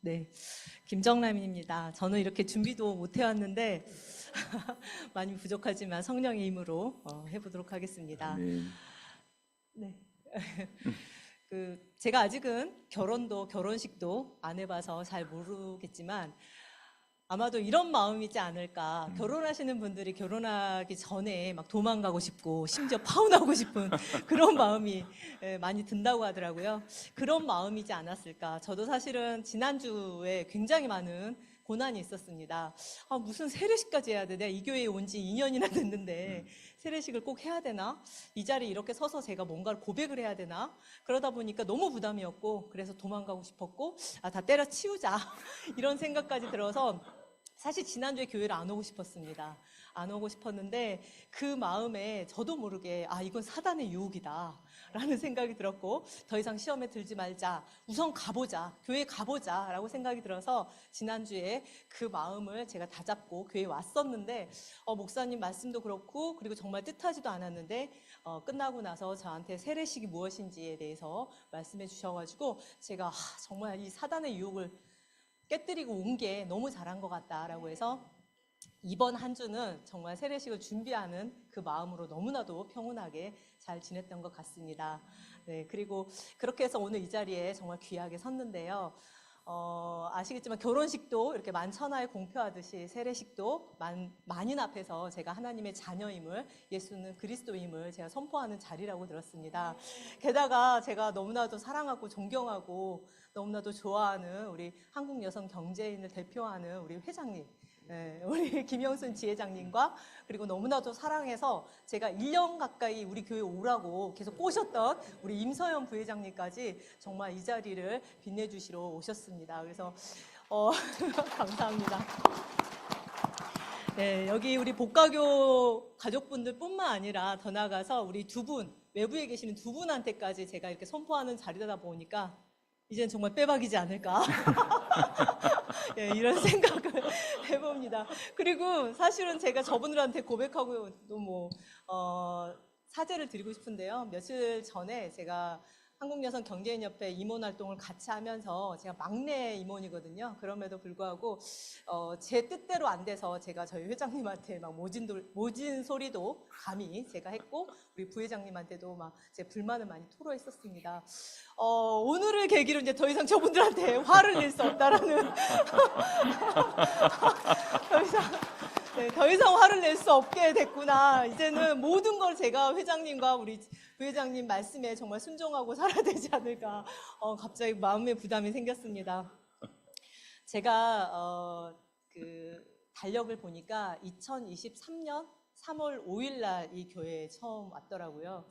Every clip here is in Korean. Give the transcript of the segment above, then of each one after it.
네, 김정남입니다. 저는 이렇게 준비도 못 해왔는데 많이 부족하지만 성령의 힘으로 어, 해보도록 하겠습니다. 아멘. 네. 그 제가 아직은 결혼도 결혼식도 안 해봐서 잘 모르겠지만 아마도 이런 마음이지 않을까. 결혼하시는 분들이 결혼하기 전에 막 도망가고 싶고 심지어 파혼하고 싶은 그런 마음이 예, 많이 든다고 하더라고요. 그런 마음이지 않았을까. 저도 사실은 지난주에 굉장히 많은 고난이 있었습니다. 아, 무슨 세례식까지 해야 돼? 내가 이 교회에 온 지 2년이나 됐는데 세례식을 꼭 해야 되나? 이 자리에 이렇게 서서 제가 뭔가를 고백을 해야 되나? 그러다 보니까 너무 부담이었고 그래서 도망가고 싶었고 아, 다 때려치우자 이런 생각까지 들어서 사실 지난주에 교회를 안 오고 싶었습니다. 안 오고 싶었는데 그 마음에 저도 모르게 아 이건 사단의 유혹이다 라는 생각이 들었고 더 이상 시험에 들지 말자. 우선 가보자. 교회 가보자 라고 생각이 들어서 지난주에 그 마음을 제가 다 잡고 교회에 왔었는데 어, 목사님 말씀도 그렇고 그리고 정말 뜻하지도 않았는데 어, 끝나고 나서 저한테 세례식이 무엇인지에 대해서 말씀해 주셔가지고 제가 아, 정말 이 사단의 유혹을 깨뜨리고 온 게 너무 잘한 것 같다라고 해서 이번 한 주는 정말 세례식을 준비하는 그 마음으로 너무나도 평온하게 잘 지냈던 것 같습니다. 네, 그리고 그렇게 해서 오늘 이 자리에 정말 귀하게 섰는데요. 어, 아시겠지만 결혼식도 이렇게 만천하에 공표하듯이 세례식도 만, 만인 앞에서 제가 하나님의 자녀임을 예수는 그리스도임을 제가 선포하는 자리라고 들었습니다. 게다가 제가 너무나도 사랑하고 존경하고 너무나도 좋아하는 우리 한국 여성 경제인을 대표하는 우리 회장님 예, 우리 김영순 지회장님과 그리고 너무나도 사랑해서 제가 1년 가까이 우리 교회 오라고 계속 꼬셨던 우리 임서연 부회장님까지 정말 이 자리를 빛내주시러 오셨습니다. 그래서 어, 감사합니다. 네, 여기 우리 복가교 가족분들뿐만 아니라 더 나아가서 우리 두 분, 외부에 계시는 두 분한테까지 제가 이렇게 선포하는 자리다 보니까 이젠 정말 빼박이지 않을까. 예, 이런 생각을 해봅니다. 그리고 사실은 제가 저분들한테 고백하고 또 뭐, 어, 사죄를 드리고 싶은데요. 며칠 전에 제가 한국여성 경제인협회 임원 활동을 같이 하면서 제가 막내 임원이거든요. 그럼에도 불구하고 어, 제 뜻대로 안 돼서 제가 저희 회장님한테 막 모진, 돌- 모진 소리도 감히 제가 했고 우리 부회장님한테도 막 제 불만을 많이 토로했었습니다. 어, 오늘을 계기로 이제 더 이상 저분들한테 화를 낼 수 없다라는 더 이상 네, 더 이상 화를 낼 수 없게 됐구나. 이제는 모든 걸 제가 회장님과 우리 부회장님 말씀에 정말 순종하고 살아야 되지 않을까. 어, 갑자기 마음의 부담이 생겼습니다. 제가 어, 그 달력을 보니까 2023년 3월 5일 날 이 교회에 처음 왔더라고요.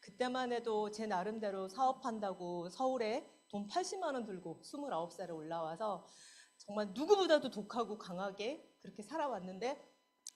그때만 해도 제 나름대로 사업한다고 서울에 돈 80만 원 들고 29살에 올라와서 정말 누구보다도 독하고 강하게 그렇게 살아왔는데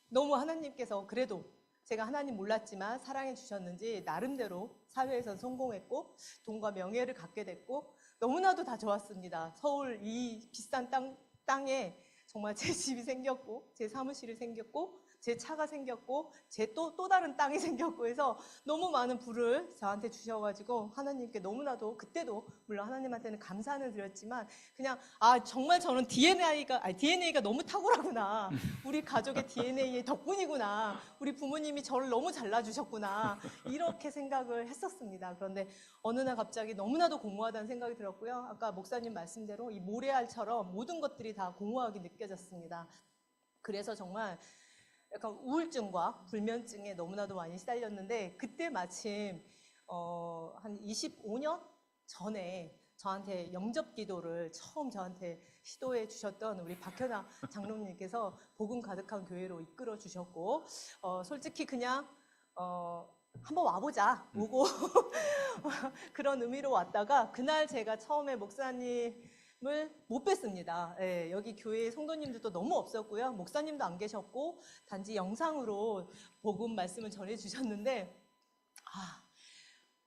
너무 하나님께서 그래도 제가 하나님 몰랐지만 사랑해 주셨는지 나름대로 사회에서 성공했고 돈과 명예를 갖게 됐고 너무나도 다 좋았습니다. 서울 이 비싼 땅, 땅에 정말 제 집이 생겼고 제 사무실이 생겼고 제 차가 생겼고 제또또 다른 땅이 생겼고 해서 너무 많은 부를 저한테 주셔가지고 하나님께 너무나도 그때도 물론 하나님한테는 감사는 드렸지만 그냥 아 정말 저는 DNA가 아니 DNA가 너무 탁월하구나 우리 가족의 DNA의 덕분이구나 우리 부모님이 저를 너무 잘라주셨구나 이렇게 생각을 했었습니다. 그런데 어느 날 갑자기 너무나도 공허하다는 생각이 들었고요. 아까 목사님 말씀대로 이 모래알처럼 모든 것들이 다 공허하게 느껴졌습니다. 그래서 정말 약간 우울증과 불면증에 너무나도 많이 시달렸는데 그때 마침 어, 한 25년 전에 저한테 영접 기도를 처음 저한테 시도해 주셨던 우리 박현아 장로님께서 복음 가득한 교회로 이끌어 주셨고 어, 솔직히 그냥 어, 한번 와보자 오고 그런 의미로 왔다가 그날 제가 처음에 목사님 을 못 뵀습니다. 예, 여기 교회 성도님들도 너무 없었고요. 목사님도 안 계셨고 단지 영상으로 복음 말씀을 전해 주셨는데 아,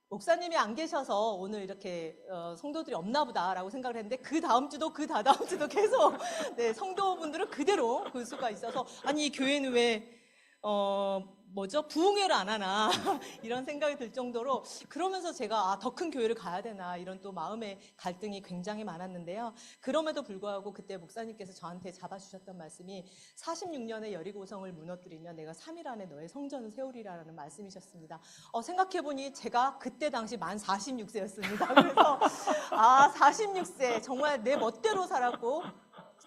목사님이 안 계셔서 오늘 이렇게 어, 성도들이 없나 보다라고 생각을 했는데 그 다음 주도 그 다다음 주도 계속 네, 성도분들은 그대로 볼 수가 있어서 아니 이 교회는 왜 어, 뭐죠? 부흥회를 안 하나 이런 생각이 들 정도로 그러면서 제가 아, 더 큰 교회를 가야 되나 이런 또 마음의 갈등이 굉장히 많았는데요. 그럼에도 불구하고 그때 목사님께서 저한테 잡아주셨던 말씀이 46년의 여리고성을 무너뜨리면 내가 3일 안에 너의 성전을 세우리라는 말씀이셨습니다. 어, 생각해보니 제가 그때 당시 만 46세였습니다. 그래서 아 46세 정말 내 멋대로 살았고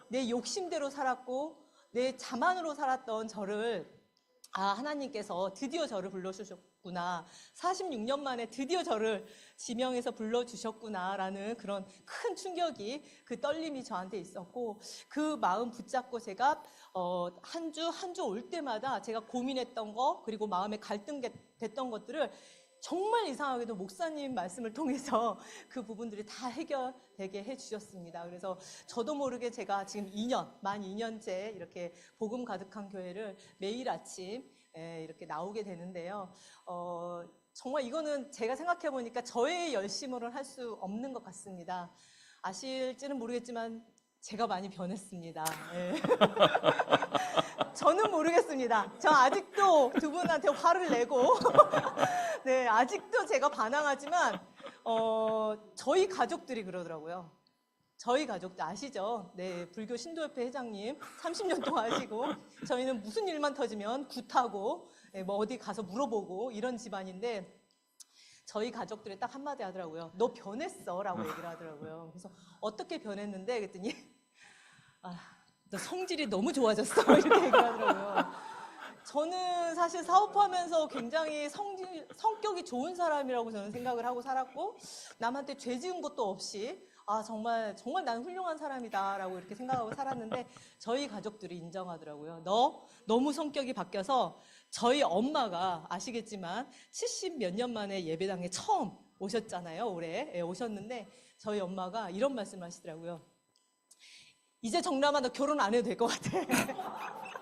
내 욕심대로 살았고 내 자만으로 살았던 저를 아, 하나님께서 드디어 저를 불러주셨구나. 46년 만에 드디어 저를 지명해서 불러주셨구나라는 그런 큰 충격이 그 떨림이 저한테 있었고 그 마음 붙잡고 제가 어, 한 주 한 주 올 때마다 제가 고민했던 거 그리고 마음에 갈등 됐던 것들을 정말 이상하게도 목사님 말씀을 통해서 그 부분들이 다 해결되게 해주셨습니다. 그래서 저도 모르게 제가 지금 2년, 만 2년째 이렇게 복음 가득한 교회를 매일 아침 예, 이렇게 나오게 되는데요. 어, 정말 이거는 제가 생각해 보니까 저의 열심으로는 할 수 없는 것 같습니다. 아실지는 모르겠지만 제가 많이 변했습니다. 예. 저는 모르겠습니다. 저 아직도 두 분한테 화를 내고, 네, 아직도 제가 반항하지만, 어, 저희 가족들이 그러더라고요. 저희 가족들 아시죠? 네, 불교 신도협회 회장님 30년 동안 하시고, 저희는 무슨 일만 터지면 굿하고, 네, 뭐 어디 가서 물어보고 이런 집안인데, 저희 가족들이 딱 한마디 하더라고요. 너 변했어. 라고 얘기를 하더라고요. 그래서 어떻게 변했는데? 그랬더니, 아, 너 성질이 너무 좋아졌어. 이렇게 얘기하더라고요. 저는 사실 사업하면서 굉장히 성질, 성격이 좋은 사람이라고 저는 생각을 하고 살았고, 남한테 죄 지은 것도 없이, 아, 정말, 정말 난 훌륭한 사람이다라고 이렇게 생각하고 살았는데, 저희 가족들이 인정하더라고요. 너 너무 성격이 바뀌어서 저희 엄마가 아시겠지만, 70 몇 년 만에 예배당에 처음 오셨잖아요. 올해. 예, 오셨는데, 저희 엄마가 이런 말씀을 하시더라고요. 이제 정남아 너 결혼 안 해도 될 것 같아.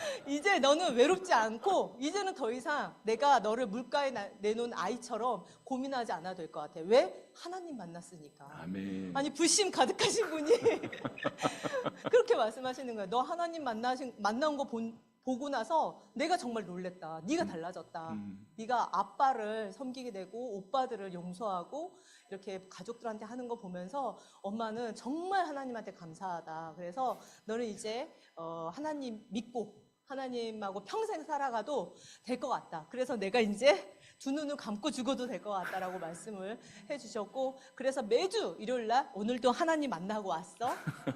이제 너는 외롭지 않고 이제는 더 이상 내가 너를 물가에 나- 내놓은 아이처럼 고민하지 않아도 될 것 같아. 왜? 하나님 만났으니까. 아멘. 아니 불심 가득하신 분이 그렇게 말씀하시는 거예요. 너 하나님 만나신 만난 거 본, 보고 나서 내가 정말 놀랬다. 네가 달라졌다. 음. 네가 아빠를 섬기게 되고 오빠들을 용서하고 이렇게 가족들한테 하는 거 보면서 엄마는 정말 하나님한테 감사하다. 그래서 너는 이제 어, 하나님 믿고 하나님하고 평생 살아가도 될 것 같다. 그래서 내가 이제 두 눈을 감고 죽어도 될 것 같다라고 말씀을 해주셨고 그래서 매주 일요일 날 오늘도 하나님 만나고 왔어?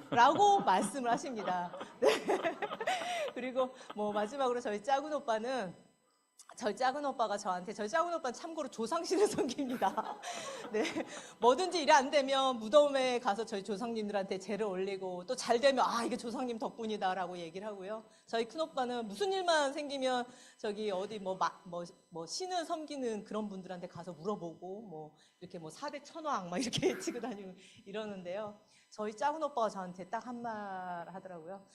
라고 말씀을 하십니다. 네. 그리고 뭐 마지막으로 저희 작은 오빠는 저희 작은 오빠가 저한테 저희 작은 오빠는 참고로 조상신을 섬깁니다. 네, 뭐든지 일이 안 되면 무덤에 가서 저희 조상님들한테 제를 올리고 또 잘 되면 아 이게 조상님 덕분이다라고 얘기를 하고요. 저희 큰 오빠는 무슨 일만 생기면 저기 어디 뭐뭐 뭐 신을 섬기는 그런 분들한테 가서 물어보고 뭐 이렇게 뭐 사대 천왕 막 이렇게 치고 다니고 이러는데요. 저희 작은 오빠가 저한테 딱 한 말 하더라고요.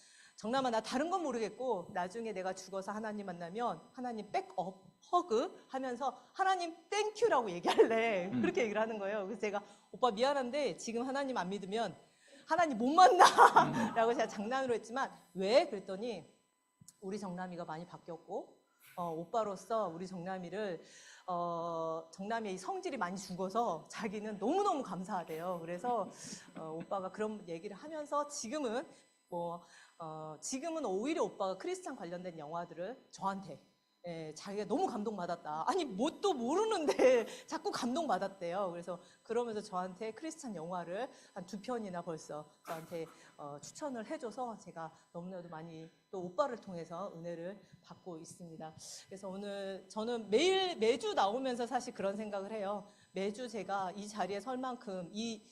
정남아 나 다른 건 모르겠고 나중에 내가 죽어서 하나님 만나면 하나님 백업 허그 하면서 하나님 땡큐라고 얘기할래. 음. 그렇게 얘기를 하는 거예요. 그래서 제가 오빠 미안한데 지금 하나님 안 믿으면 하나님 못 만나. 라고 제가 장난으로 했지만 왜? 그랬더니 우리 정남이가 많이 바뀌었고 어, 오빠로서 우리 정남이를 어, 정남이의 이 성질이 많이 죽어서 자기는 너무너무 감사하대요. 그래서 어, 오빠가 그런 얘기를 하면서 지금은 뭐 어, 지금은 오히려 오빠가 크리스찬 관련된 영화들을 저한테 예, 자기가 너무 감동받았다. 아니, 뭣도 모르는데 자꾸 감동받았대요. 그래서 그러면서 저한테 크리스찬 영화를 한 두 편이나 벌써 저한테 어, 추천을 해줘서 제가 너무나도 많이 또 오빠를 통해서 은혜를 받고 있습니다. 그래서 오늘 저는 매일, 매주 나오면서 사실 그런 생각을 해요. 매주 제가 이 자리에 설 만큼 이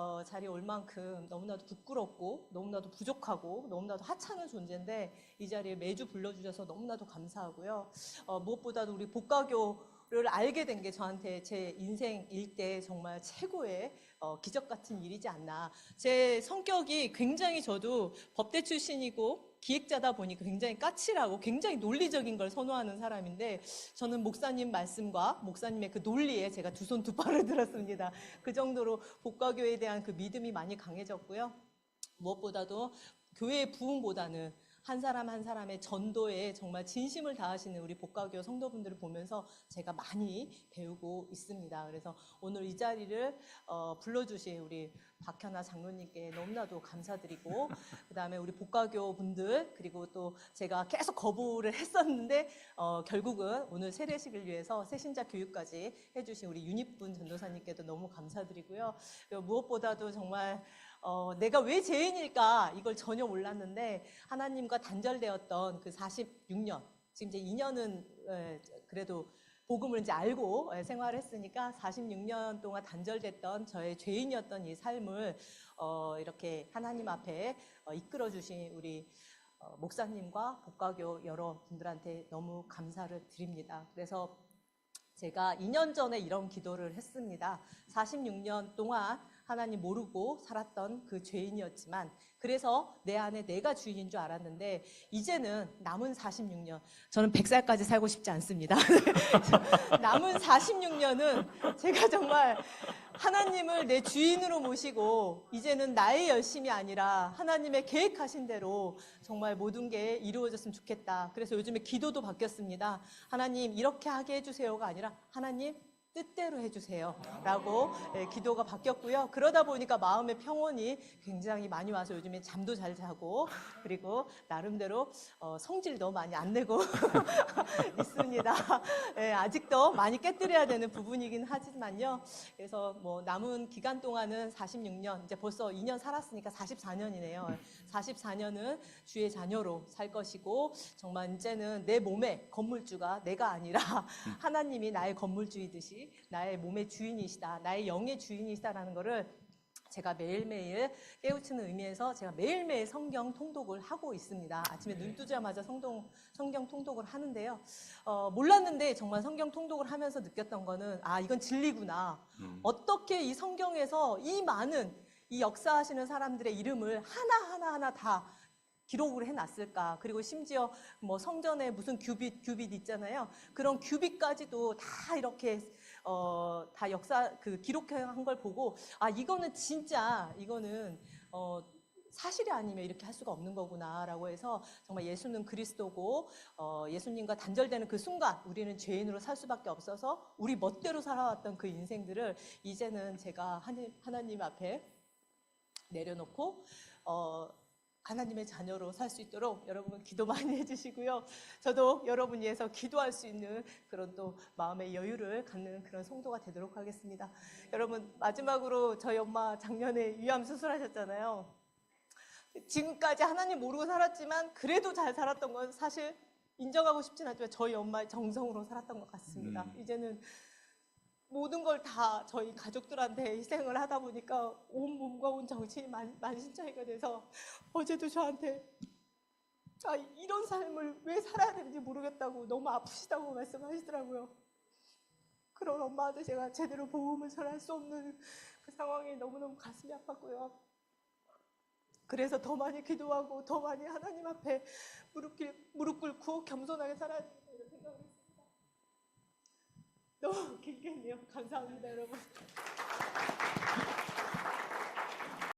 어, 자리에 올 만큼 너무나도 부끄럽고 너무나도 부족하고 너무나도 하찮은 존재인데 이 자리에 매주 불러주셔서 너무나도 감사하고요. 어, 무엇보다도 우리 복가교를 알게 된 게 저한테 제 인생 일대 정말 최고의 어, 기적 같은 일이지 않나. 제 성격이 굉장히 저도 법대 출신이고 기획자다 보니까 굉장히 까칠하고 굉장히 논리적인 걸 선호하는 사람인데 저는 목사님 말씀과 목사님의 그 논리에 제가 두 손 두 발을 들었습니다. 그 정도로 복가교에 대한 그 믿음이 많이 강해졌고요. 무엇보다도 교회의 부흥보다는 한 사람 한 사람의 전도에 정말 진심을 다하시는 우리 복가교 성도분들을 보면서 제가 많이 배우고 있습니다. 그래서 오늘 이 자리를 어, 불러주신 우리 박현아 장로님께 너무나도 감사드리고 그 다음에 우리 복가교 분들 그리고 또 제가 계속 거부를 했었는데 어, 결국은 오늘 세례식을 위해서 새신자 교육까지 해주신 우리 윤희분 전도사님께도 너무 감사드리고요. 무엇보다도 정말 어, 내가 왜 죄인일까 이걸 전혀 몰랐는데 하나님과 단절되었던 그 46년 지금 이제 2년은 그래도 복음을 이제 알고 예, 생활했으니까 46년 동안 단절됐던 저의 죄인이었던 이 삶을 어, 이렇게 하나님 앞에 어, 이끌어 주신 우리 어, 목사님과 복가교 여러 분들한테 너무 감사를 드립니다. 그래서 제가 2년 전에 이런 기도를 했습니다. 46년 동안 하나님 모르고 살았던 그 죄인이었지만 그래서 내 안에 내가 주인인 줄 알았는데 이제는 남은 46년 저는 100살까지 살고 싶지 않습니다. 남은 46년은 제가 정말 하나님을 내 주인으로 모시고 이제는 나의 열심이 아니라 하나님의 계획하신 대로 정말 모든 게 이루어졌으면 좋겠다. 그래서 요즘에 기도도 바뀌었습니다. 하나님 이렇게 하게 해주세요가 아니라 하나님 뜻대로 해주세요. 라고 예, 기도가 바뀌었고요. 그러다 보니까 마음의 평온이 굉장히 많이 와서 요즘에 잠도 잘 자고 그리고 나름대로 어, 성질도 많이 안 내고 있습니다. 예, 아직도 많이 깨뜨려야 되는 부분이긴 하지만요. 그래서 뭐 남은 기간 동안은 46년, 이제 벌써 2년 살았으니까 44년이네요. 44년은 주의 자녀로 살 것이고 정말 이제는 내 몸의 건물주가 내가 아니라 하나님이 나의 건물주이듯이 나의 몸의 주인이시다. 나의 영의 주인이시다라는 거를 제가 매일매일 깨우치는 의미에서 제가 매일매일 성경 통독을 하고 있습니다. 아침에 눈 뜨자마자 성동, 성경 통독을 하는데요. 어, 몰랐는데 정말 성경 통독을 하면서 느꼈던 거는 아, 이건 진리구나. 어떻게 이 성경에서 이 많은 이 역사하시는 사람들의 이름을 하나하나 하나 다 기록을 해놨을까. 그리고 심지어 뭐 성전에 무슨 규빗, 규빗 있잖아요. 그런 규빗까지도 다 이렇게 어, 다 역사 그 기록한 걸 보고 아 이거는 진짜 이거는 어, 사실이 아니면 이렇게 할 수가 없는 거구나라고 해서 정말 예수는 그리스도고 어, 예수님과 단절되는 그 순간 우리는 죄인으로 살 수밖에 없어서 우리 멋대로 살아왔던 그 인생들을 이제는 제가 하나님, 앞에 내려놓고 어, 하나님의 자녀로 살 수 있도록 여러분 기도 많이 해주시고요. 저도 여러분 위해서 기도할 수 있는 그런 또 마음의 여유를 갖는 그런 성도가 되도록 하겠습니다. 여러분 마지막으로 저희 엄마 작년에 위암 수술하셨잖아요. 지금까지 하나님 모르고 살았지만 그래도 잘 살았던 건 사실 인정하고 싶진 않지만 저희 엄마의 정성으로 살았던 것 같습니다. 음. 이제는 모든 걸 다 저희 가족들한테 희생을 하다 보니까 온 몸과 온 정신이 만, 만신창이가 돼서 어제도 저한테 아, 이런 삶을 왜 살아야 되는지 모르겠다고 너무 아프시다고 말씀하시더라고요. 그런 엄마한테 제가 제대로 보험을 전할 수 없는 그 상황이 너무너무 가슴이 아팠고요. 그래서 더 많이 기도하고 더 많이 하나님 앞에 무릎, 꿇고 겸손하게 살아야 된다 이런 생각을 했습니다. 너무 길게 했네요. 감사합니다, 여러분.